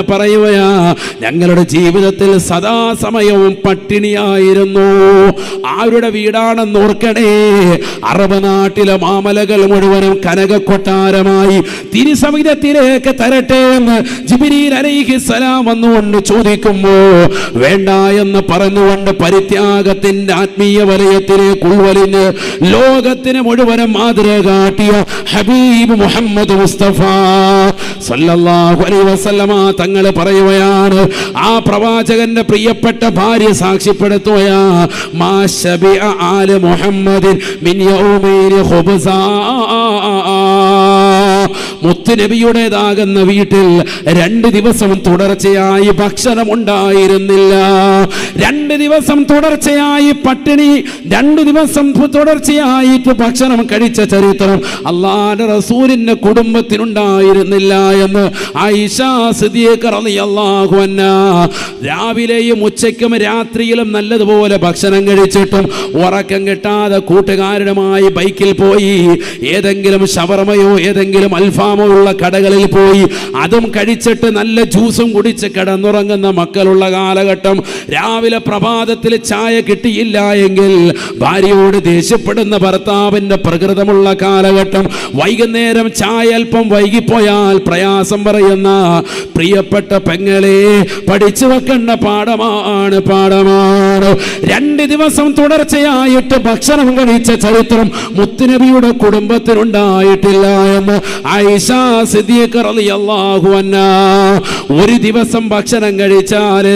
പറയുകയാ ഞങ്ങളുടെ ജീവിതത്തിൽ സദാസമയവും പട്ടിണിയായിരുന്നു. ആരുടെ വീടാണെന്ന് ഓർക്കണേ. അറബ് നാട്ടിലെ മാമലകൾ മുഴുവനും കനക കൊട്ടാരമായി തിരുസമിതത്തിലേക്ക് തരട്ടെ എന്ന് ജിബിരിയിൽ വന്നുകൊണ്ട് ചോദിക്കുമ്പോ വേണ്ട എന്ന് പറഞ്ഞുകൊണ്ട് പരിത്യാഗത്തിന്റെ ആത്മീയ വലയത്തിലേക്ക് ഉൾവലിഞ്ഞ് ലോകത്തിന് മുഴുവനും മാതൃക കാട്ടിയ ഹബീബ് മുഹമ്മദ് മുസ്തഫ. സല്ലല്ലാഹു അലൈഹി വസല്ലമ തങ്ങൾ പറയുകയാണ് ആ പ്രവാചകന്റെ പ്രിയപ്പെട്ട ഭാര്യ സാക്ഷ്യപ്പെടുത്തുകയാ മാ ശബിഅ ആല മുഹമ്മദിൻ മിൻ യൗമൈനി ഖുബ്സാ. മുത്തുനബിയുടേതാകുന്ന വീട്ടിൽ രണ്ട് ദിവസം തുടർച്ചയായി ഭക്ഷണം ഉണ്ടായിരുന്നില്ല രണ്ട് ദിവസം തുടർച്ചയായി പട്ടിണി രണ്ട് ദിവസം തുടർച്ചയായിട്ട് ഭക്ഷണം കഴിച്ച ചരിത്രം അള്ളാന്റെ റസൂലിന്റെ കുടുംബത്തിനുണ്ടായിരുന്നില്ല എന്ന് രാവിലെയും ഉച്ചയ്ക്കും രാത്രിയിലും നല്ലതുപോലെ ഭക്ഷണം കഴിച്ചിട്ടും ഉറക്കം കിട്ടാതെ കൂട്ടുകാരനുമായി ബൈക്കിൽ പോയി ഏതെങ്കിലും ഷവർമയോ ഏതെങ്കിലും അൽഫാമോ ഉള്ള കടകളിൽ പോയി അതും കഴിച്ചിട്ട് നല്ല ജ്യൂസും കുടിച്ച് കിടന്നുറങ്ങുന്ന മക്കളുള്ള കാലഘട്ടം രാവിലെ പ്രഭാതത്തിൽ ചായ കിട്ടിയില്ല എങ്കിൽ ഭാര്യയോട് ദേഷ്യപ്പെടുന്ന ഭർത്താവിന്റെ പ്രകൃതമുള്ള കാലഘട്ടം വൈകുന്നേരം ചായ അല്പം വൈകിപ്പോയാൽ പ്രയാസം പറയുന്ന പ്രിയപ്പെട്ട പെങ്ങളെ പഠിച്ചു വെക്കേണ്ട പാഠമാണ് പാഠമാണ്. രണ്ട് ദിവസം തുടർച്ചയായിട്ട് ഭക്ഷണം കഴിച്ച ചരിത്രം മുത്തുനബിയുടെ കുടുംബത്തിനുണ്ടായിട്ടില്ല എന്ന് അൻഹ ഒരു ദിവസം ഭക്ഷണം കഴിച്ചാൽ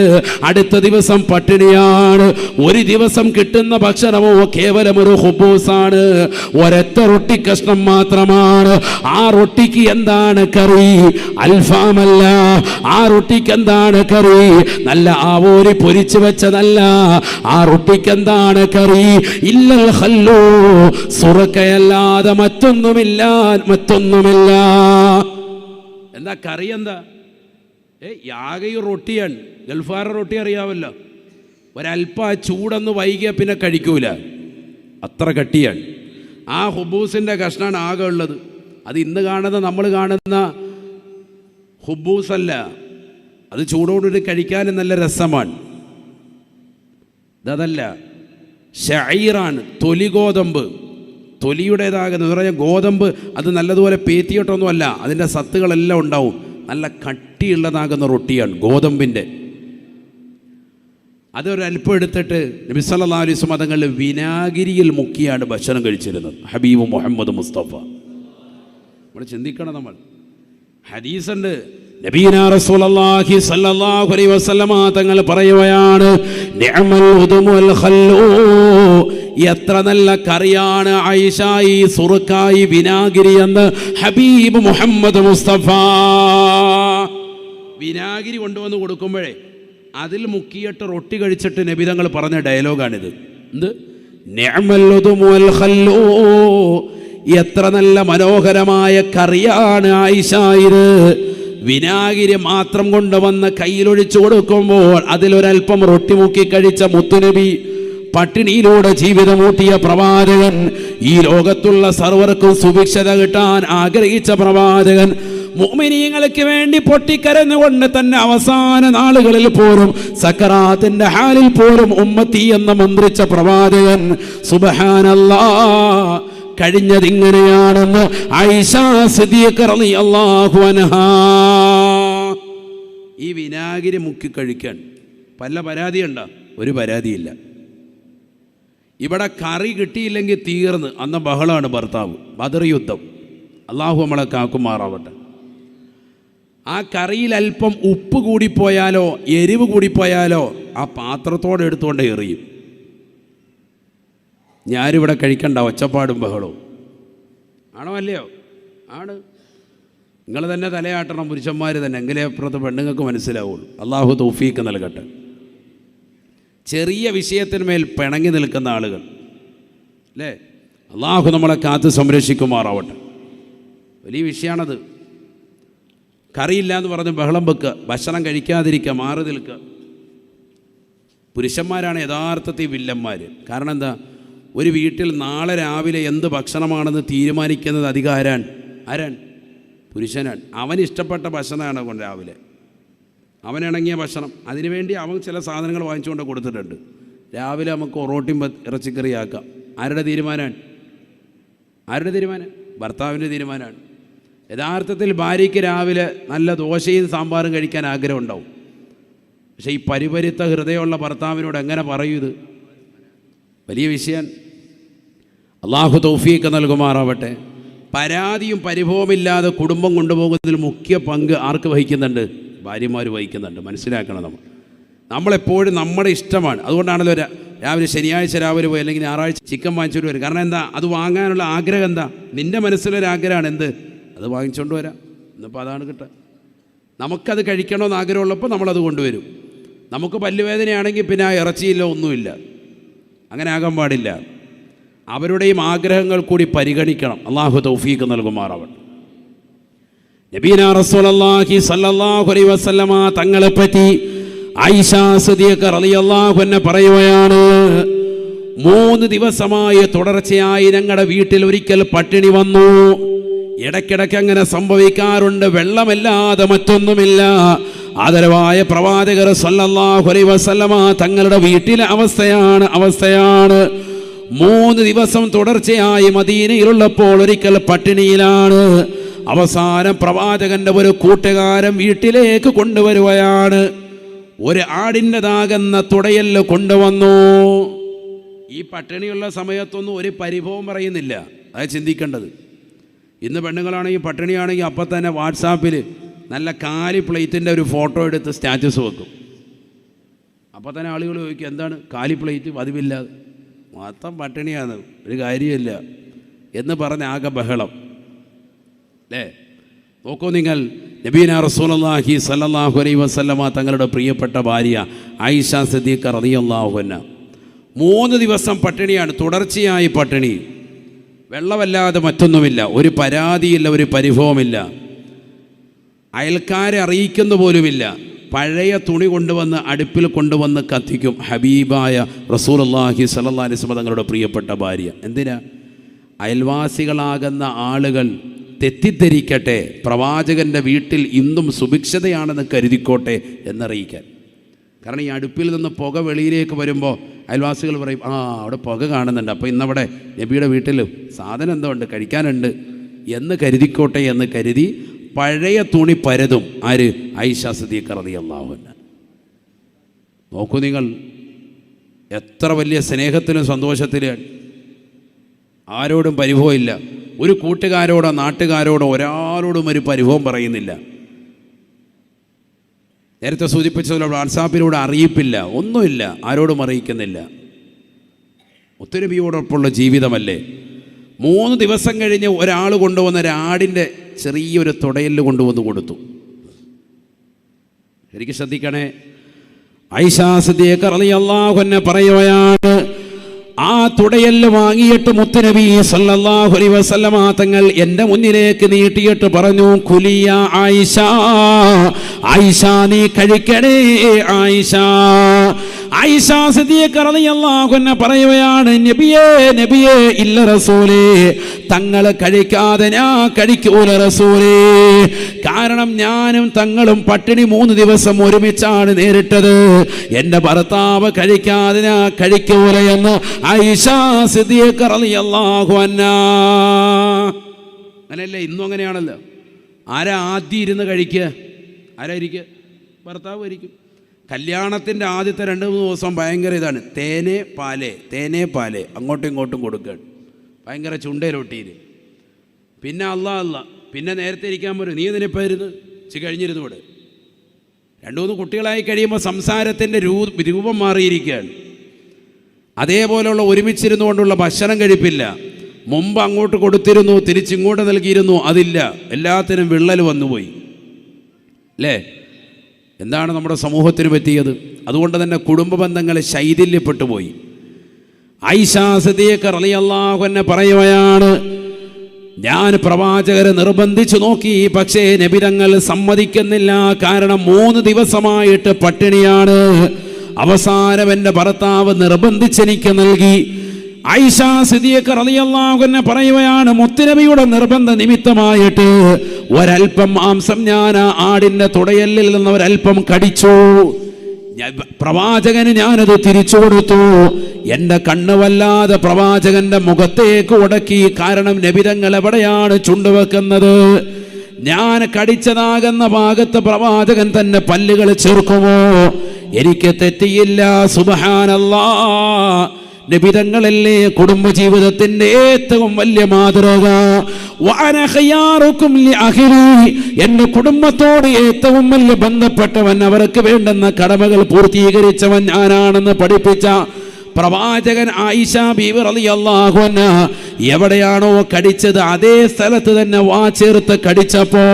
അടുത്ത ദിവസം പട്ടിണിയാണ്. ഒരു ദിവസം കിട്ടുന്ന ഭക്ഷണമോ കേവലം ഒരു ഹുബൂസാണ്. ഒരൊറ്റ റൊട്ടി കഷ്ണം മാത്രമാണ്. ആ റൊട്ടിക്ക് എന്താണ് കറി? അൽഫാമല്ല. ആ റൊട്ടിക്ക് എന്താണ് കറി? നല്ല ആവോരി പൊരിച്ചു വെച്ചതല്ല. ആ റൊട്ടിക്ക് എന്താണ് കറി? ഇല്ലൽ ഹല്ലോ സുറക്കയല്ലാതെ മറ്റൊന്നുമില്ല മറ്റൊന്നുമില്ല. എന്താ കറി എന്താ? ഏ യാഗയും റൊട്ടിയാണ്. ഗൾഫാറ റൊട്ടി അറിയാമല്ലോ. ഒരല്പം ആ ചൂടൊന്ന് വൈകിയ പിന്നെ കഴിക്കൂല. അത്ര കട്ടിയാണ്. ആ ഹുബൂസിന്റെ കഷ്ണമാണ് ആകെ ഉള്ളത്. അത് ഇന്ന് കാണുന്ന നമ്മൾ കാണുന്ന ഹുബൂസല്ല. അത് ചൂടോടുകൂടി കഴിക്കാൻ നല്ല രസമാണ്. ഇതല്ല ഷൈറാണ് തൊലി ഗോതമ്പ് തൊലിയുടേതാകുന്ന എന്ന് പറഞ്ഞാൽ ഗോതമ്പ് അത് നല്ലതുപോലെ പേത്തിയിട്ടൊന്നുമല്ല. അതിന്റെ സത്തുകളെല്ലാം ഉണ്ടാവും. നല്ല കട്ടിയുള്ളതാകുന്ന റൊട്ടിയാണ് ഗോതമ്പിന്റെ. അതൊരല്പം എടുത്തിട്ട് നബി അലൈസ് മതങ്ങളിൽ വിനാഗിരിയിൽ മുക്കിയാണ് ഭക്ഷണം കഴിച്ചിരുന്നത്. ഹബീബ് മുഹമ്മദ് മുസ്തഫ. നമ്മൾ ചിന്തിക്കണം നമ്മൾ. ഹദീസുണ്ട്. നബീന റസൂലുള്ളാഹി സ്വല്ലല്ലാഹു അലൈഹി വസല്ലമ തങ്ങൾ പറയുകയാണ് നിഅമൽ ഉദുമുൽ ഖല്ലൂ. എത്ര നല്ല കറിയാണ് ഐഷായി സുറുക്കായി വിനാഗിരി എന്ന് ഹബീബ് മുഹമ്മദ് മുസ്തഫ. വിനാഗിരി കൊണ്ടുവന്ന് കൊടുക്കുമ്പോഴേ അതിൽ മുക്കിയിട്ട് റൊട്ടി കഴിച്ചിട്ട് നബി തങ്ങൾ പറഞ്ഞ ഡയലോഗാണിത്. എന്ത്? നിഅമൽ ഉദുമുൽ ഖല്ലൂ. എത്ര നല്ല മനോഹരമായ കറിയാണ് ആയിഷായത് വിനാഗിരി മാത്രം കൊണ്ടുവന്ന് കയ്യിലൊഴിച്ചു കൊടുക്കുമ്പോൾ അതിലൊരൽപ്പം റൊട്ടി മുക്കി കഴിച്ച മുത്തുനബി പട്ടിണിയിലൂടെ ജീവിതമൂട്ടിയ പ്രവാചകൻ ഈ ലോകത്തുള്ള സർവർക്കും സുഭിക്ഷത കിട്ടാൻ ആഗ്രഹിച്ച പ്രവാചകൻ മുഅ്മിനീങ്ങൾക്ക് വേണ്ടി പൊട്ടിക്കരഞ്ഞുകൊണ്ട് തന്നെ അവസാന നാളുകളിൽ പോലും സക്കറാത്തിന്റെ ഹാലിൽ പോലും ഉമ്മത്തി എന്ന് മന്ത്രിച്ച പ്രവാചകൻ സുബഹാനല്ലാ കഴിഞ്ഞത് ഇങ്ങനെയാണെന്ന് ഐഷ റളിയല്ലാഹു അൻഹാ. ഈ വിനാഗിരി മുക്കി കഴിക്കാൻ പല പരാതിയുണ്ട. ഒരു പരാതിയില്ല. ഇവിടെ കറി കിട്ടിയില്ലെങ്കിൽ തീർന്ന്. അന്ന് ബഹളമാണ് ഭർത്താവ്. ബദർ യുദ്ധം. അള്ളാഹു നമ്മളെ കാക്കുമാറാവട്ടെ ആ കറിയിൽ അല്പം ഉപ്പ് കൂടിപ്പോയാലോ എരിവ് കൂടിപ്പോയാലോ ആ പാത്രത്തോടെ എടുത്തുകൊണ്ട് എറിയും. ഞാനിവിടെ കഴിക്കണ്ട ഒച്ചപ്പാടും ബഹളവും. ആണോ അല്ലയോ? ആണ്. നിങ്ങൾ തന്നെ തലയാട്ടണം പുരുഷന്മാർ തന്നെ. എങ്കിലേ അപ്പുറത്ത് പെണ്ണുങ്ങൾക്ക് മനസ്സിലാവുള്ളൂ. അള്ളാഹു തൗഫീക്ക് നൽകട്ടെ. ചെറിയ വിഷയത്തിന്മേൽ പിണങ്ങി നിൽക്കുന്ന ആളുകൾ. അല്ലേ? അള്ളാഹു നമ്മളെ കാത്ത് സംരക്ഷിക്കുമാറാവട്ടെ. വലിയ വിഷയമാണത് കറിയില്ല എന്ന് പറഞ്ഞ് ബഹളം വെക്കുക ഭക്ഷണം കഴിക്കാതിരിക്കുക മാറി നിൽക്കുക. പുരുഷന്മാരാണ് യഥാർത്ഥത്തിൽ വില്ലന്മാർ കാരണം എന്താ? ഒരു വീട്ടിൽ നാളെ രാവിലെ എന്ത് ഭക്ഷണമാണെന്ന് തീരുമാനിക്കുന്നത് അധികാരാൻ? ആരാൻ? പുരുഷനാണ് അവൻ ഇഷ്ടപ്പെട്ട ഭക്ഷണമാണ് കൊണ്ട് രാവിലെ. അവനിണങ്ങിയ ഭക്ഷണം. അതിനുവേണ്ടി അവൻ ചില സാധനങ്ങൾ വാങ്ങിച്ചുകൊണ്ട് കൊടുത്തിട്ടുണ്ട്. രാവിലെ നമുക്ക് ഒറോട്ടിയും ഇറച്ചിക്കറി ഇറച്ചിക്കറിയാക്കാം. ആരുടെ തീരുമാനമാണ് ആരുടെ തീരുമാനം ഭർത്താവിന്റെ തീരുമാനമാണ് യഥാർത്ഥത്തിൽ ഭാര്യയ്ക്ക് രാവിലെ നല്ല ദോശയും സാമ്പാറും കഴിക്കാൻ ആഗ്രഹം ഉണ്ടാവും. പക്ഷേ ഈ പരിപരുത്ത ഹൃദയമുള്ള ഭർത്താവിനോട് എങ്ങനെ പറയൂ ഇത്? വലിയ വിഷയം അള്ളാഹു തൗഫീക്ക് നൽകുമാറാവട്ടെ. പരാതിയും പരിഭവമില്ലാതെ കുടുംബം കൊണ്ടുപോകുന്നതിൽ മുഖ്യ പങ്ക് ആർക്ക് വഹിക്കുന്നുണ്ട്? ഭാര്യമാർ വഹിക്കുന്നുണ്ട്. മനസ്സിലാക്കണം നമ്മൾ. നമ്മളെപ്പോഴും നമ്മുടെ ഇഷ്ടമാണ്. അതുകൊണ്ടാണല്ലോ രാവിലെ ശനിയാഴ്ച രാവിലെ പോയി അല്ലെങ്കിൽ ഞായറാഴ്ച ചിക്കൻ വാങ്ങിച്ചുകൊണ്ട് വരും. കാരണം എന്താ? അത് വാങ്ങാനുള്ള ആഗ്രഹം എന്താ? നിന്റെ മനസ്സിലൊരു ആഗ്രഹമാണ്. എന്ത്? അത് വാങ്ങിച്ചുകൊണ്ട് വരാം. ഇന്നിപ്പോൾ അതാണ് കിട്ടുക നമുക്കത് കഴിക്കണമെന്ന് ആഗ്രഹമുള്ളപ്പോൾ നമ്മളത് കൊണ്ടുവരും. നമുക്ക് പല്ലുവേദനയാണെങ്കിൽ പിന്നെ ആ ഇറച്ചിയില്ല ഒന്നുമില്ല. അങ്ങനെ ആകാൻ പാടില്ല. അവരുടെയും ആഗ്രഹങ്ങൾ കൂടി പരിഗണിക്കണം. അള്ളാഹു തൗഫീഖ് നൽകുമാറവൻ നബീന സിദ്ദീഖ റളിയല്ലാഹു പറയുകയാണ് മൂന്ന് ദിവസമായി തുടർച്ചയായി ഞങ്ങളുടെ വീട്ടിൽ ഒരിക്കൽ പട്ടിണി വന്നു. ഇടയ്ക്കിടയ്ക്ക് അങ്ങനെ സംഭവിക്കാറുണ്ട്. വെള്ളമല്ലാതെ മറ്റൊന്നുമില്ല. ആദരവായ പ്രവാചകർ സല്ലല്ലാഹു അലൈഹി വസല്ലമ തങ്ങളുടെ വീട്ടിലെ അവസ്ഥയാണ് അവസ്ഥയാണ്. മൂന്ന് ദിവസം തുടർച്ചയായി മദീനയിലുള്ളപ്പോൾ ഒരിക്കൽ പട്ടിണിയിലാണ്. അവസാനം പ്രവാചകന്റെ ഒരു കൂട്ടുകാരൻ വീട്ടിലേക്ക് കൊണ്ടുവരുകയാണ്. ഒരു ആടിന്റെതാകുന്ന തുടയൽ കൊണ്ടുവന്നു. ഈ പട്ടിണിയുള്ള സമയത്തൊന്നും ഒരു പരിഭവം പറയുന്നില്ല. അത് ചിന്തിക്കേണ്ടത്. ഇന്ന് പെണ്ണുങ്ങളാണെങ്കിൽ പട്ടിണിയാണെങ്കിൽ അപ്പം തന്നെ വാട്സാപ്പിൽ നല്ല കാലി പ്ലേറ്റിന്റെ ഒരു ഫോട്ടോ എടുത്ത് സ്റ്റാറ്റസ് വെക്കും. അപ്പോൾ തന്നെ ആളുകൾ ചോദിക്കും എന്താണ് കാലി പ്ലേറ്റ് പതിവില്ലാതെ? മൊത്തം പട്ടിണിയാണ്. ഒരു കാര്യമില്ല എന്ന് പറഞ്ഞ ആകെ ബഹളം. അല്ലേ നോക്കൂ നിങ്ങൾ. നബീന റസൂലല്ലാഹി സല്ലാഹു അലൈ വസല്ലമ തങ്ങളുടെ പ്രിയപ്പെട്ട ഭാര്യ ആയിഷ സിദ്ദീഖ റളിയല്ലാഹു അൻഹ. മൂന്ന് ദിവസം പട്ടിണിയാണ്. തുടർച്ചയായി പട്ടിണി. വെള്ളമല്ലാതെ മറ്റൊന്നുമില്ല. ഒരു പരാതിയില്ല ഒരു പരിഭവമില്ല. അയൽക്കാരെ അറിയിക്കുന്ന പോലുമില്ല. പഴയ തുണി കൊണ്ടുവന്ന് അടുപ്പിൽ കൊണ്ടുവന്ന് കത്തിക്കും ഹബീബായ അലൈഹി വസല്ലം തങ്ങളുടെ പ്രിയപ്പെട്ട ഭാര്യ. എന്തിനാ? അയൽവാസികളാകുന്ന ആളുകൾ തെറ്റിദ്ധരിക്കട്ടെ പ്രവാചകന്റെ വീട്ടിൽ ഇന്നും സുഭിക്ഷതയാണെന്ന് കരുതിക്കോട്ടെ എന്നറിയിക്കാൻ. കാരണം ഈ അടുപ്പിൽ നിന്ന് പുക വെളിയിലേക്ക് വരുമ്പോൾ അയൽവാസികൾ പറയും ആ അവിടെ പുക കാണുന്നുണ്ട്. അപ്പോൾ ഇന്നവിടെ നബിയുടെ വീട്ടിൽ സാധനം എന്തോ ഉണ്ട് കഴിക്കാനുണ്ട് എന്ന് കരുതിക്കോട്ടെ എന്ന് കരുതി പഴയ തുണി പരതും ആര്? ഐഷ സദീഖ് അള്ളാഹു നോക്കൂ നിങ്ങൾ എത്ര വലിയ സ്നേഹത്തിലും സന്തോഷത്തിലും ആരോടും പരിഭവമില്ല. ഒരു കൂട്ടുകാരോടോ നാട്ടുകാരോടോ ഒരാളോടും ഒരു പരിഭവം പറയുന്നില്ല. നേരത്തെ സൂചിപ്പിച്ചതുപോലെ വാട്സാപ്പിലൂടെ അറിയിപ്പില്ല ഒന്നുമില്ല ആരോടും അറിയിക്കുന്നില്ല. ഒത്തിരി ബിയോടൊപ്പമുള്ള ജീവിതമല്ലേ? മൂന്ന് ദിവസം കഴിഞ്ഞ് ഒരാൾ കൊണ്ടുവന്ന ഒരാടിന്റെ ചെറിയൊരു തുടയൽ കൊണ്ടുവന്ന് കൊടുത്തു. ശരിക്കും ശ്രദ്ധിക്കണേ. ഐഷാസിദ്ദീഖ് റളിയല്ലാഹു അൻഹ പറയുകയാണ് ആ തുടയൽ വാങ്ങിയിട്ട് മുത്തനബി സല്ലല്ലാഹു അലൈഹി വസല്ലമ തങ്ങൾ എന്റെ മുന്നിലേക്ക് നീട്ടിയിട്ട് പറഞ്ഞു കുലിയ ആയിഷ ആയിഷ നീ കഴിക്കണേ ആയിഷ. ആയിഷ സിദ്ദീഖ് റളിയല്ലാഹു അൻഹ പറയുകയാണ് നബിയേ നബിയേ ഇല്ല റസൂലേ തങ്ങൾ കഴിക്കാതെ ഞാൻ കഴിക്കൂല റസൂലേ. കാരണം ഞാനും തങ്ങളും പട്ടിണി മൂന്ന് ദിവസം ഒരുമിച്ചാണ് നേരിട്ടത്. എന്റെ ഭർത്താവ് കഴിക്കാതെ ഞാൻ കഴിക്കൂല എന്ന് ആയിഷ സിദ്ദീഖ് റളിയല്ലാഹു അൻഹാ. അങ്ങനെയല്ലേ ഇന്നും അങ്ങനെയാണല്ലോ. ആരാ ആദ്യം ഇരുന്ന് കഴിക്കുക? ആരാ ഇരിക്കുക ഭർത്താവ് ആയിരിക്കും. കല്യാണത്തിന്റെ ആദ്യത്തെ രണ്ട് മൂന്ന് ദിവസം ഭയങ്കര ഇതാണ്. തേനെ പാലേ തേനെ പാലേ അങ്ങോട്ടും ഇങ്ങോട്ടും കൊടുക്കുകയാണ്. ഭയങ്കര ചുണ്ടയിലൊട്ടിയിൽ പിന്നെ അല്ല അല്ല പിന്നെ നേരത്തെ ഇരിക്കാൻ പോലും നീ ഇതിനിപ്പോൾ ചി കഴിഞ്ഞിരുന്നു ഇവിടെ. രണ്ടു മൂന്ന് കുട്ടികളായി കഴിയുമ്പോൾ സംസാരത്തിന്റെ രൂ രൂപം മാറിയിരിക്കുകയാണ്. അതേപോലെയുള്ള ഒരുമിച്ചിരുന്നു കൊണ്ടുള്ള ഭക്ഷണം കഴിപ്പില്ല. മുമ്പ് അങ്ങോട്ട് കൊടുത്തിരുന്നു തിരിച്ചിങ്ങോട്ട് നൽകിയിരുന്നു അതില്ല. എല്ലാത്തിനും വിള്ളൽ വന്നുപോയി. അല്ലേ എന്താണ് നമ്മുടെ സമൂഹത്തിന് പറ്റിയത്? അതുകൊണ്ട് തന്നെ കുടുംബ ബന്ധങ്ങൾ ശൈഥില്യപ്പെട്ടു പോയി ഐശാസതിയൊക്കെ റളിയല്ലാഹു എന്നെ പറയുകയാണ് ഞാൻ പ്രവാചകരെ നിർബന്ധിച്ചു നോക്കി പക്ഷേ നബിതങ്ങൾ സമ്മതിക്കുന്നില്ല. കാരണം മൂന്ന് ദിവസമായിട്ട് പട്ടിണിയാണ്. അവസാനം എന്റെ ഭർത്താവ് നിർബന്ധിച്ചെനിക്ക് നൽകി. ഐഷ പറയുകയാണ് മുത്തുനബിയുടെ നിർബന്ധ നിമിത്തമായിട്ട് ഒരൽപ്പം മാംസം ഞാൻ ആ ആടിന്റെ തുടയല്ലിൽ നിന്ന് ഒരൽപ്പം കടിച്ചു. പ്രവാചകന് ഞാനത് തിരിച്ചു കൊടുത്തു. എന്റെ കണ്ണ് വല്ലാതെ പ്രവാചകന്റെ മുഖത്തേക്ക് ഉടക്കി. കാരണം നബിതങ്ങൾ എവിടെയാണ് ചുണ്ടുവെക്കുന്നത്? ഞാൻ കടിച്ചതാകുന്ന ഭാഗത്ത് പ്രവാചകൻ തന്നെ പല്ലുകൾ ചേർക്കുമോ എനിക്ക് തെറ്റിയില്ല സുബഹാനല്ലാ. നിബിതങ്ങളല്ലേ കുടുംബജീവിതത്തിന്റെ ഏറ്റവും വലിയ മാതൃക. എന്റെ കുടുംബത്തോട് ഏറ്റവും വലിയ ബന്ധപ്പെട്ടവൻ അവർക്ക് വേണ്ടുന്ന കടമകൾ പൂർത്തീകരിച്ചവൻ ഞാനാണെന്ന് പഠിപ്പിച്ച പ്രവാചകൻ ആയിഷ ബീവർ അലി അൻഹ എവിടെയാണോ കടിച്ചത് അതേ സ്ഥലത്ത് തന്നെ വാ ചേർത്ത് കടിച്ചപ്പോ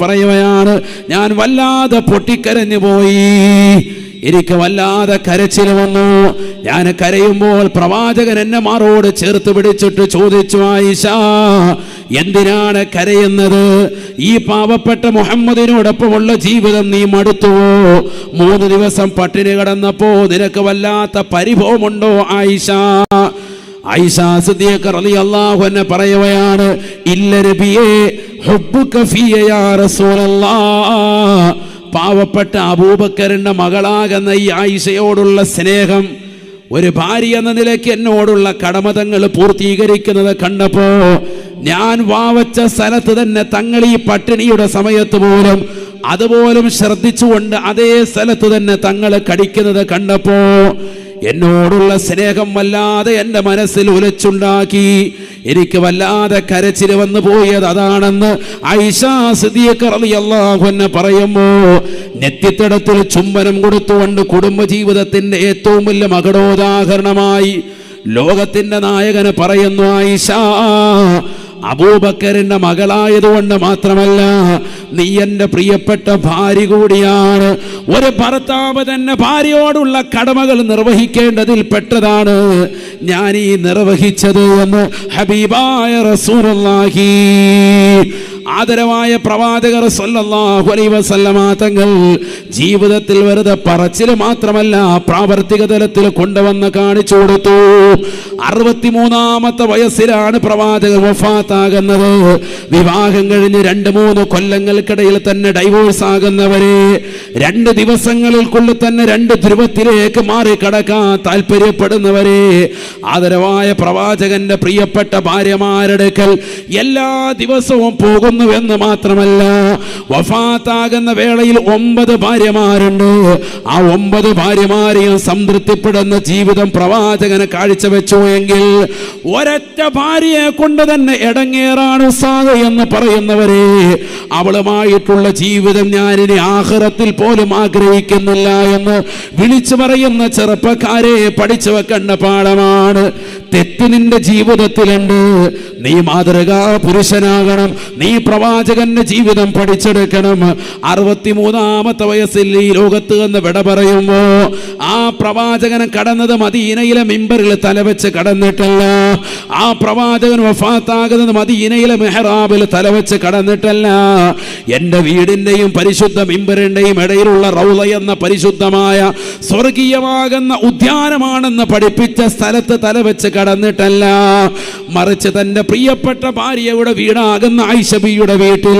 പറയുകയാണ് ഞാൻ വല്ലാതെ പൊട്ടിക്കരഞ്ഞു പോയി. എനിക്ക് വല്ലാതെ കരച്ചിൽ വന്നു. ഞാൻ കരയുമ്പോൾ പ്രവാചകൻ എന്നെ മാറോട് ചേർത്ത് പിടിച്ചിട്ട് ചോദിച്ചു ആയിഷ എന്തിനാണ് കരയുന്നത്? ഈ പാവപ്പെട്ട മുഹമ്മദിനോടൊപ്പമുള്ള ജീവിതം നീ മടുത്തുവോ? മൂന്ന് ദിവസം പട്ടിണി കിടന്നപ്പോ നിനക്ക് വല്ലാത്ത പരിഭവമുണ്ടോ ആയിഷ പറയുകയാണ് ഇല്ല പാവപ്പെട്ട അബൂബക്കറിന്റെ മകളാകുന്ന ഈ ആയിഷയോടുള്ള സ്നേഹം ഒരു ഭാര്യ എന്ന നിലയ്ക്ക് എന്നോടുള്ള കടമതങ്ങൾ പൂർത്തീകരിക്കുന്നത് കണ്ടപ്പോ ഞാൻ വാവച്ച സ്ഥലത്ത് തന്നെ തങ്ങൾ ഈ പട്ടിണിയുടെ സമയത്ത് പോലും അതുപോലും ശ്രദ്ധിച്ചുകൊണ്ട് അതേ സ്ഥലത്ത് തന്നെ തങ്ങൾ കടിക്കുന്നത് കണ്ടപ്പോ എന്നോടുള്ള സ്നേഹം വല്ലാതെ എന്റെ മനസ്സിൽ ഉലച്ചുണ്ടാക്കി. എനിക്ക് വല്ലാതെ കരച്ചിൽ വന്നു പോയത് അതാണെന്ന് പറയുമ്പോ നെറ്റിത്തടത്തിൽ ചുംബനം കൊടുത്തുകൊണ്ട് കുടുംബജീവിതത്തിന്റെ ഏറ്റവും വലിയ മകടോദാഹരണമായി ലോകത്തിന്റെ നായകന് പറയുന്നു ആയിഷ അബൂബക്കറിന്റെ മകളായതുകൊണ്ട് മാത്രമല്ല നീ എന്റെ പ്രിയപ്പെട്ട ഭാര്യ കൂടിയാണ്. ഒരു ഭർത്താവ് തന്നെ ഭാര്യയോടുള്ള കടമകൾ നിർവഹിക്കേണ്ടതിൽ പെട്ടതാണ്. ഞാൻ ഈ നിർവഹിച്ചത് എന്ന് ഹബീബായ റസൂലുള്ളാഹി ആദരവായ പ്രവാചകർ സല്ലല്ലാഹു അലൈഹി വസല്ലമ തങ്ങൾ ജീവിതത്തിൽ വെറുതെ പറച്ചിൽ മാത്രമല്ല പ്രാവർത്തിക തലത്തിൽ കൊണ്ടുവന്ന് കാണിച്ചു കൊടുത്തു. അറുപത്തിമൂന്നാമത്തെ വയസ്സിലാണ് പ്രവാചകർ വഫാത്താകുന്നത്. വിവാഹം കഴിഞ്ഞ് രണ്ട് മൂന്ന് കൊല്ലങ്ങൾക്കിടയിൽ തന്നെ ഡൈവോഴ്സ് ആകുന്നവരെ രണ്ട് ദിവസങ്ങളിൽ കൊണ്ട് തന്നെ രണ്ട് ധ്രുവത്തിലേക്ക് മാറിക്കടക്കാൻ താല്പര്യപ്പെടുന്നവരെ ആദരവായ പ്രവാചകന്റെ പ്രിയപ്പെട്ട ഭാര്യമാരെടുക്കൽ എല്ലാ ദിവസവും പോകുന്നുവെന്ന് മാത്രമല്ല വഫാത്താകുന്ന വേളയിൽ ഒമ്പത് ഭാര്യമാരുണ്ട്. ആ ഒമ്പത് ഭാര്യമാരെയും സംതൃപ്തിപ്പെടുന്ന ജീവിതം പ്രവാചകന് കാഴ്ചവെച്ചു എങ്കിൽ ഒരൊറ്റ ഭാര്യയെ കൊണ്ട് തന്നെ ഇടങ്ങേറാണ് സാധ എന്ന് പറയുന്നവരെ അവളുമായിട്ടുള്ള ജീവിതം ഞാനിനി ആഹ്റത്തിൽ പോലും ആഗ്രഹിക്കുന്നില്ല എന്ന് വിളിച്ചു പറയുന്ന ചെറുപ്പക്കാരെ പഠിച്ചു വെക്കേണ്ട പാഠമാണ്. തെറ്റ് നിന്റെ ജീവിതത്തിലുണ്ട്. നീ മാതൃകാ പുരുഷനാകണം. നീ പ്രവാചകന്റെ ജീവിതം പഠിച്ചെടുക്കണം. അറുപത്തിമൂന്നാമത്തെ വയസ്സിൽ ഈ ലോകത്ത് എന്ന് വിട പറയുമ്പോ ആ പ്രവാചകൻ കടന്നത് മദീനയിലെ മിമ്പറിൽ തലവെച്ച് കടന്നിട്ടല്ല. ആ പ്രവാചകൻ വഫാത്താകുന്നത് മദീനയിലെ മെഹറാബിൽ തലവെച്ച് കടന്നിട്ടല്ല. എന്റെ വീടിന്റെയും പരിശുദ്ധ മിമ്പറിന്റെയും ഇടയിലുള്ള റൗള എന്ന പരിശുദ്ധമായ സ്വർഗീയമാകുന്ന ഉദ്യാനമാണെന്ന് പഠിപ്പിച്ച സ്ഥലത്ത് തലവെച്ച് കടന്നിട്ടല്ല. മറിച്ച് തന്റെ പ്രിയപ്പെട്ട ഭാര്യയുടെ വീടാകുന്ന ഐഷബിയുടെ വീട്ടിൽ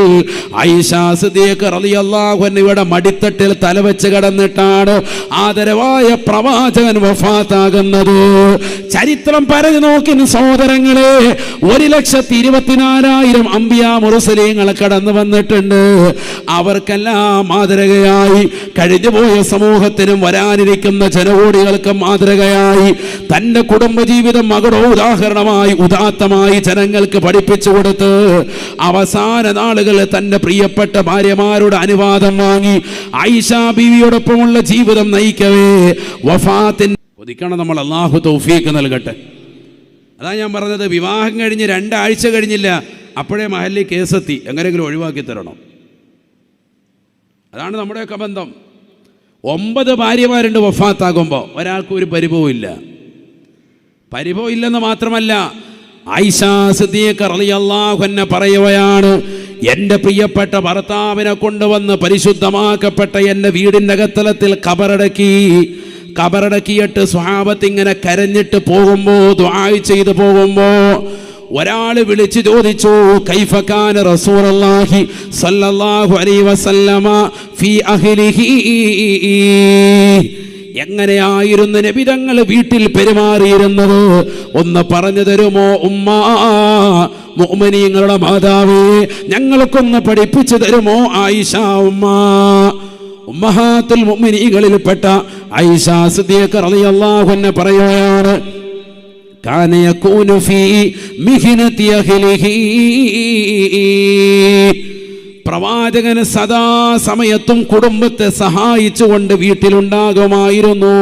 ഐഷ സിദ്ദീഖ് റളിയല്ലാഹു അൻഹയുടെ മടിത്തട്ടിൽ തലവെച്ച് കിടന്നിട്ടാണ് ആദരവായ പ്രവാചകൻ വഫാത്താകുന്നത്. ചരിത്രം പറഞ്ഞു നോക്കി സഹോദരങ്ങളെ ഒരു ലക്ഷത്തി ഇരുപത്തിനാലായിരം അമ്പിയ മുറുസലീങ്ങൾ കടന്നു വന്നിട്ടുണ്ട്. അവർക്കെല്ലാം മാതൃകയായി കഴിഞ്ഞുപോയ സമൂഹത്തിനും വരാനിരിക്കുന്ന ജനകോടികൾക്ക് മാതൃകയായി തന്റെ കുടുംബജീവിതം മകളോ ഉദാഹരണമായി ഉദാത്തമായി ജനങ്ങൾക്ക് പഠിപ്പിച്ചു കൊടുത്ത് അവസാന നാളുകളിൽ തന്റെ പ്രിയപ്പെട്ട ഭാര്യമാരുടെ അനുവാദം വാങ്ങി ഐഷ ബീവിയോടൊപ്പമുള്ള ജീവിതം നയിക്കവേ. വഫാത്തിൻ ഒതുക്കണം നമ്മൾ അള്ളാഹു തൗഫീക്ക് നൽകട്ടെ. അതാ ഞാൻ പറഞ്ഞത് വിവാഹം കഴിഞ്ഞ് രണ്ടാഴ്ച കഴിഞ്ഞില്ല അപ്പോഴേ മഹല്ലി കേസെത്തി. എങ്ങനെയെങ്കിലും ഒഴിവാക്കി തരണം. അതാണ് നമ്മുടെയൊക്കെ ബന്ധം. ഒമ്പത് ഭാര്യമാരുണ്ട് വഫാത്താകുമ്പോൾ ഒരാൾക്കും ഒരു പരിഭവം ഇല്ല. പരിഭവം ഇല്ലെന്ന് മാത്രമല്ല പറയുകയാണ് എന്റെ പ്രിയപ്പെട്ട ഭർത്താവിനെ കൊണ്ടുവന്ന് പരിശുദ്ധമാക്കപ്പെട്ട എന്റെ വീടിന്റെ അകത്തലത്തിൽ കബറടക്കി കബറടക്കിയിട്ട് സ്വഹാബത്ത് ഇങ്ങനെ കരഞ്ഞിട്ട് പോകുമ്പോ ദ്വായ് ചെയ്തു പോകുമ്പോ ഒരാൾ വിളിച്ചു ചോദിച്ചു കൈഫക്കാൻ സല്ലല്ലാഹു അലൈഹി വസല്ലമ ഫീ അഹ്ലിഹി? എങ്ങനെയായിരുന്നു നബിതങ്ങൾ വീട്ടിൽ പെരുമാറിയിരുന്നത്? ഒന്ന് പറഞ്ഞു തരുമോ ഉമ്മാ? മുഅ്മിനീങ്ങളുടെ മാതാവേ ഞങ്ങൾക്കൊന്ന് പഠിപ്പിച്ചു തരുമോ ആയിഷ ഉമ്മ? ഉമ്മഹാത്തുൽ മുഅ്മിനീകളിൽപ്പെട്ട ഐഷ സിദ്ദീഖ റളിയല്ലാഹു അൻഹ പറയുകയാണ് കാന യകൂനു ഫീ മിഹ്നതി അഹ്ലിഹി പ്രവാചകന് സദാ സമയത്തും കുടുംബത്തെ സഹായിച്ചുകൊണ്ട് വീട്ടിലുണ്ടാകുമായിരുന്നു.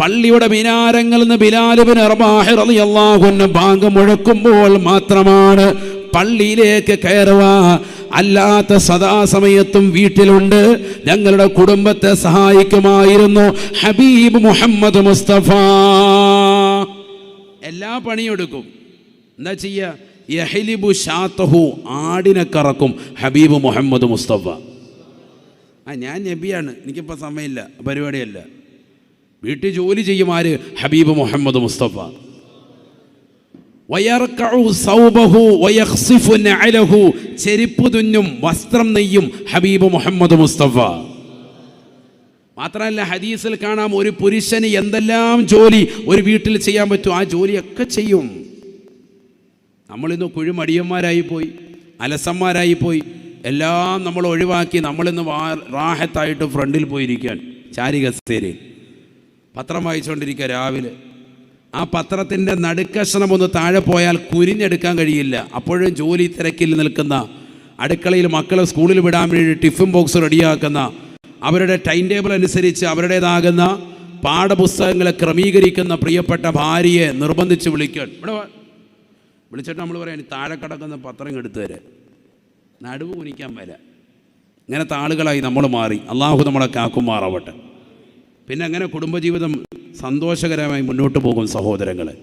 പള്ളിയുടെ മിനാരങ്ങളിൽ നിന്ന് ബിലാലുബിൻ അള്ളാഹുന്ന് ബാങ്ക് മുഴക്കുമ്പോൾ മാത്രമാണ് പള്ളിയിലേക്ക് കയറുവാ. അല്ലാത്ത സദാസമയത്തും വീട്ടിലുണ്ട്. ഞങ്ങളുടെ കുടുംബത്തെ സഹായിക്കുമായിരുന്നു ഹബീബ് മുഹമ്മദ് മുസ്തഫ. എല്ലാ പണിയെടുക്കും. എന്താ ചെയ്യുക യഹലിബു ഷാത്തഹു ആടിനെ കറക്കും ഹബീബ് മുഹമ്മദ് മുസ്തഫ. ആ ഞാൻ നബിയാണ്. എനിക്കിപ്പോൾ സമയമില്ല. പരിപാടിയല്ല. വീട്ടിൽ ജോലി ചെയ്യും ആര് ഹബീബ് മുഹമ്മദ് മുസ്തഫ. ചെരിപ്പ് തുന്നും വസ്ത്രം നെയ്യും ഹബീബ് മുഹമ്മദ് മുസ്തഫ. മാത്രമല്ല ഹദീസിൽ കാണാം ഒരു പുരുഷന് എന്തെല്ലാം ജോലി ഒരു വീട്ടിൽ ചെയ്യാൻ പറ്റും ആ ജോലിയൊക്കെ ചെയ്യും. നമ്മളിന്ന് കുഴിമടിയന്മാരായി പോയി അലസന്മാരായി പോയി എല്ലാം നമ്മൾ ഒഴിവാക്കി നമ്മളിന്ന് റാഹത്തായിട്ട് ഫ്രണ്ടിൽ പോയിരിക്കാൻ ചാരികസേരയിൽ പത്രം വായിച്ചുകൊണ്ടിരിക്കുക രാവിലെ. ആ പത്രത്തിന്റെ നടുക്കഷണം ഒന്ന് താഴെ പോയാൽ കുരിഞ്ഞെടുക്കാൻ കഴിയില്ല. അപ്പോഴും ജോലി തിരക്കിൽ നിൽക്കുന്ന അടുക്കളയിൽ മക്കളെ സ്കൂളിൽ വിടാൻ വേണ്ടി ടിഫിൻ ബോക്സ് റെഡിയാക്കുന്ന അവരുടെ ടൈം ടേബിൾ അനുസരിച്ച് അവരുടേതാകുന്ന പാഠപുസ്തകങ്ങളെ ക്രമീകരിക്കുന്ന പ്രിയപ്പെട്ട ഭാര്യയെ നിർബന്ധിച്ച് വിളിക്കാൻ. ഇവിടെ വിളിച്ചിട്ട് നമ്മൾ പറയാം താഴെ കിടക്കുന്ന പത്രം എടുത്തു തരാം. നടുവ് കുനിക്കാൻ വരാം. ഇങ്ങനത്തെ ആളുകളായി നമ്മൾ മാറി. അള്ളാഹു നമ്മളെ കാക്കുമാറാവട്ടെ. പിന്നെ അങ്ങനെ കുടുംബജീവിതം സന്തോഷകരമായി മുന്നോട്ട് പോകും സഹോദരങ്ങൾ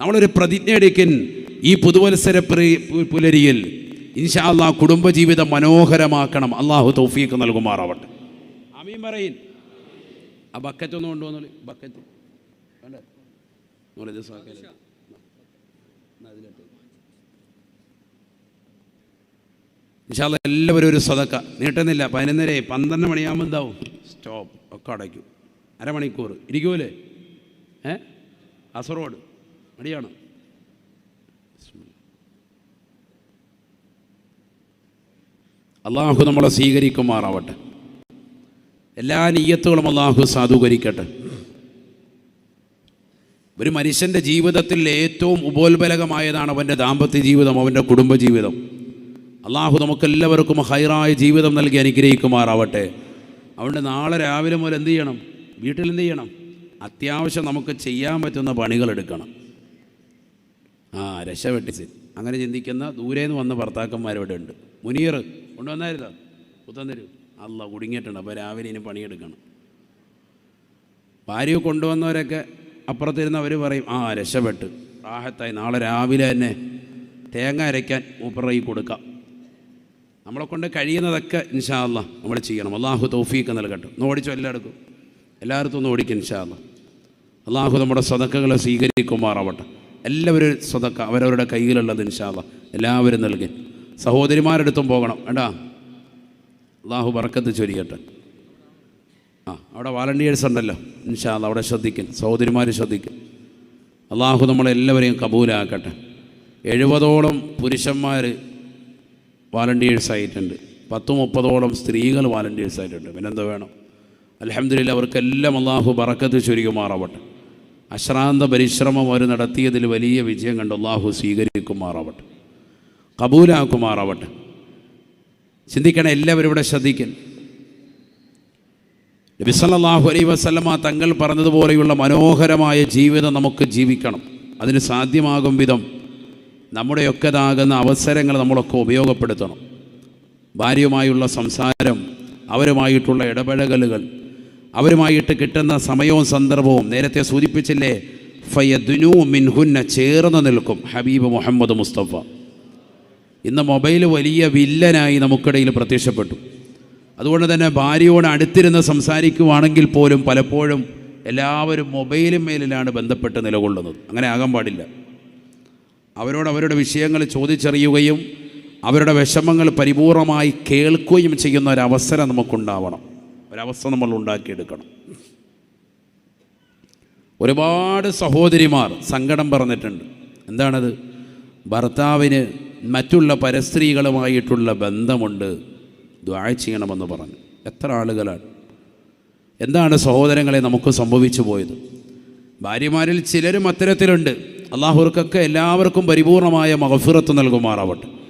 നമ്മളൊരു പ്രതിജ്ഞ എടുക്കൻ ഈ പുതുവത്സര പ്രി- പുലരിയിൽ ഇൻഷാ അള്ളാ കുടുംബജീവിതം മനോഹരമാക്കണം. അള്ളാഹു തൗഫീക്ക് നൽകുമാറാവട്ടെ. അമീൻ പറയിൻ ആ ബക്കറ്റ് ഒന്ന് കൊണ്ടുവന്നു ബക്കറ്റ്? നൂറ് ദിവസം. ഇൻഷാല്ല എല്ലാവരും ഒരു സ്വതക്ക നീട്ടുന്നില്ല പതിനൊന്നര പന്ത്രണ്ട് മണിയാകുമ്പോൾ എന്താവും? സ്റ്റോപ്പ്. ഒക്കെ അടയ്ക്കും. അരമണിക്കൂർ. ഇരിക്കൂലേ? ഏ? അസറോഡ് മടിയാണ്? അള്ളാഹു നമ്മളെ സ്വീകരിക്കുമാറാവട്ടെ. എല്ലാ നീയത്തുകളും അള്ളാഹു സാധൂകരിക്കട്ടെ. ഒരു മനുഷ്യന്റെ ജീവിതത്തിൽ ഏറ്റവും ഉപോത്ബലകമായതാണ് അവന്റെ ദാമ്പത്യ ജീവിതം അവന്റെ കുടുംബജീവിതം അള്ളാഹു നമുക്കെല്ലാവർക്കും ഹൈറായ ജീവിതം നൽകി അനുഗ്രഹിക്കുമാറാവട്ടെ. അവന്റെ നാളെ രാവിലെ മുതൽ എന്ത് ചെയ്യണം? വീട്ടിൽ എന്ത് ചെയ്യണം? അത്യാവശ്യം നമുക്ക് ചെയ്യാൻ പറ്റുന്ന പണികൾ എടുക്കണം. ആ രക്ഷപ്പെട്ടിച്ച് അങ്ങനെ ചിന്തിക്കുന്ന ദൂരെ നിന്ന് വന്ന ഭർത്താക്കന്മാർ ഇവിടെ ഉണ്ട്. മുനീർ കൊണ്ടുവന്നായിരുന്നോ? പുത്തൻ തരൂ അല്ല കുടുങ്ങിയിട്ടുണ്ട്. അപ്പോൾ രാവിലെ ഇനി പണിയെടുക്കണം. ഭാര്യ കൊണ്ടുവന്നവരൊക്കെ അപ്പുറത്തിരുന്ന് അവർ പറയും ആ രക്ഷപ്പെട്ട്. ആഹത്തായി നാളെ രാവിലെ തന്നെ തേങ്ങ അരയ്ക്കാൻ മൂപ്പറയി കൊടുക്കാം. നമ്മളെ കൊണ്ട് കഴിയുന്നതൊക്കെ ഇൻഷാ അല്ലാ നമ്മൾ ചെയ്യണം. അള്ളാഹു തൗഫീക്ക് നൽകട്ടെ. ഒന്ന് ഓടിച്ചോ എല്ലാവർക്കും. എല്ലായിടത്തും ഒന്ന് ഓടിക്കും ഇൻഷാ അല്ലാ. അള്ളാഹു നമ്മുടെ സ്വതക്കകളെ സ്വീകരിക്കുമാറാവട്ടെ. എല്ലാവരും സ്വതക്ക അവരവരുടെ കയ്യിലുള്ളത് ഇൻഷാല്ല എല്ലാവരും നൽകി. സഹോദരിമാരെടുത്തും പോകണം. വേണ്ടാ? അള്ളാഹു ബർക്കത്ത് ചൊരിയട്ടെ. ആ അവിടെ വാലണ്ടിയേഴ്സ് ഉണ്ടല്ലോ. ഇൻഷാല്ല അവിടെ ശ്രദ്ധിക്കും. സഹോദരിമാർ ശ്രദ്ധിക്കും. അള്ളാഹു നമ്മളെല്ലാവരെയും കബൂലാക്കട്ടെ. എഴുപതോളം പുരുഷന്മാർ വാലണ്ടിയേഴ്സ് ആയിട്ടുണ്ട്. പത്ത് മുപ്പതോളം സ്ത്രീകൾ വാലണ്ടിയേഴ്സ് ആയിട്ടുണ്ട്. പിന്നെന്താ വേണം? അലഹമ്മദില്ല അവർക്കെല്ലാം അള്ളാഹു ബറക്കത്ത് ചുരുക്കുമാറാവട്ടെ അശ്രാന്ത പരിശ്രമം അവർ നടത്തിയതിൽ വലിയ വിജയം കണ്ട് അള്ളാഹു സ്വീകരിക്കുമാറാവട്ടെ. കബൂലാക്കുമാറാവട്ടെ. ചിന്തിക്കണം എല്ലാവരും ഇവിടെ ശ്രദ്ധിക്കണം നബിസല്ലാഹു അലൈ വസ്ലമ തങ്ങൾ പറഞ്ഞതുപോലെയുള്ള മനോഹരമായ ജീവിതം നമുക്ക് ജീവിക്കണം. അതിന് സാധ്യമാകും വിധം നമ്മുടെയൊക്കെതാകുന്ന അവസരങ്ങൾ നമ്മളൊക്കെ ഉപയോഗപ്പെടുത്തണം. ഭാര്യയുമായുള്ള സംസാരം അവരുമായിട്ടുള്ള ഇടപഴകലുകൾ അവരുമായിട്ട് കിട്ടുന്ന സമയവും സന്ദർഭവും നേരത്തെ സൂചിപ്പിച്ചില്ലേ? ഫയദുനു മിൻഹുന്ന ചേർന്ന് നിൽക്കും ഹബീബ് മുഹമ്മദ് മുസ്തഫ. ഇന്ന് മൊബൈൽ വലിയ വില്ലനായി നമുക്കിടയിൽ പ്രത്യക്ഷപ്പെട്ടു. അതുകൊണ്ട് തന്നെ ഭാര്യയോട് അടുത്തിരുന്ന് സംസാരിക്കുവാണെങ്കിൽ പോലും പലപ്പോഴും എല്ലാവരും മൊബൈലും മേലിലാണ് ബന്ധപ്പെട്ട് നിലകൊള്ളുന്നത്. അങ്ങനെ ആകാൻ പാടില്ല. അവരോട് അവരുടെ വിഷയങ്ങൾ ചോദിച്ചറിയുകയും അവരുടെ വിഷമങ്ങൾ പരിപൂർണമായി കേൾക്കുകയും ചെയ്യുന്ന ഒരവസരം നമുക്കുണ്ടാവണം. ഒരവസ്ഥ നമ്മൾ ഉണ്ടാക്കിയെടുക്കണം. ഒരുപാട് സഹോദരിമാർ സങ്കടം പറഞ്ഞിട്ടുണ്ട്. എന്താണത്? ഭർത്താവിന് മറ്റുള്ള പരസ്ത്രീകളുമായിട്ടുള്ള ബന്ധമുണ്ട്. ദ്വാഴ ചെയ്യണമെന്ന് പറഞ്ഞു. എത്ര ആളുകളാണ്. എന്താണ് സഹോദരങ്ങളെ നമുക്ക് സംഭവിച്ചു പോയത്? ഭാര്യമാരിൽ ചിലരും അത്തരത്തിലുണ്ട്. അള്ളാഹുർക്കൊക്കെ എല്ലാവർക്കും പരിപൂർണമായ മഹഫിറത്ത് നൽകുമാറാവട്ടെ.